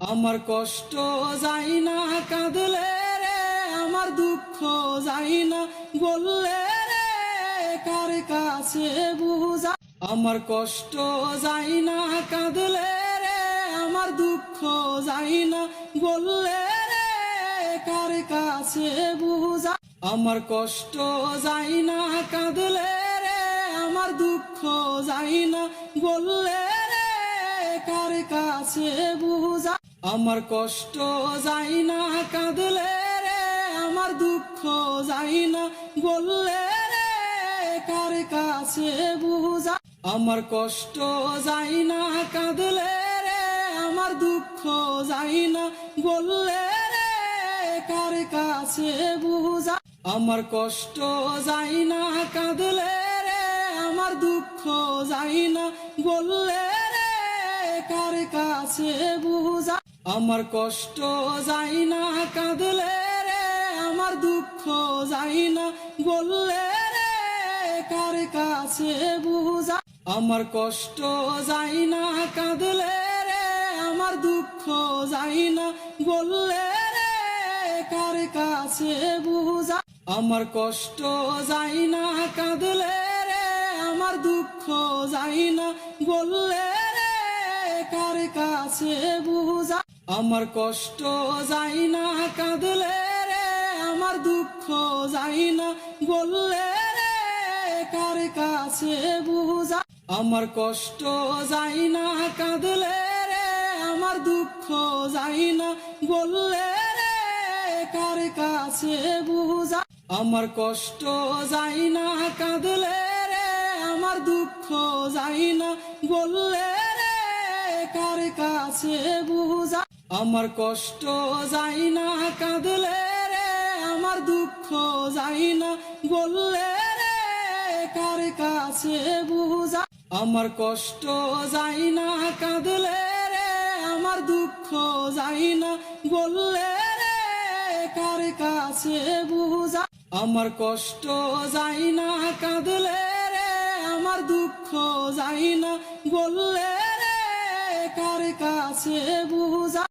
আমার কষ্ট যাই না কাঁদলে রে, আমার দুঃখ যাই না বললে রে, কার কাছে বুঝা? আমার কষ্ট যাই না কাঁদলে রে, আমার দুঃখ যাই না বললে রে, কার কাছে বুঝা? আমার কষ্ট যাই না কাঁদলে রে, আমার দুঃখ যাই না বললে রে, কার কাছে বুঝা? আমার কষ্ট যাই না কাঁদলে রে, আমার দুঃখ যাই না বললে রে, কার কাছে বুঝা? আমার কষ্ট যাই না কাঁদলে রে, আমার দুঃখ যাই না বললে রে, কার কাছে বুঝা? আমার কষ্ট যাই না কাঁদলে রে, আমার দুঃখ যাই না বললে রে, কার কাছে বুঝা? আমার কষ্ট যাই না কাঁদলে রে, আমার দুঃখ যাই না বললে রে, কার কাছে বুঝা? আমার কষ্ট যাই না কাঁদলে রে, আমার দুঃখ যাই না বললে রে, কার কাছে বুঝা? আমার কষ্ট যাই না কাঁদলে রে, আমার দুঃখ যাই না বললে রে, কার কাছে বুঝা? আমার কষ্ট যাই না কাঁদলে রে, আমার দুঃখ যাই না বললে রে, কার কাছে বুঝা? আমার কষ্ট যাই না কাঁদলে রে, আমার দুঃখ যাই না বললে রে, কার কাছে বুঝা? আমার কষ্ট যাই না কাঁদলে রে, আমার দুঃখ যাই না বললে রে, কার কাছে বুঝা? আমার কষ্ট যাই না কাঁদলে রে, আমার দুঃখ যাই না বললে রে, কার কাছে বুঝা? আমার কষ্ট যাই না কাঁদলে রে, আমার দুঃখ যাই না বললে রে, কার কাছে বুঝা? আমার কষ্ট যাই না কাঁদলে রে, আমার দুঃখ যাই না বললে রে, কার কাছে বুঝা?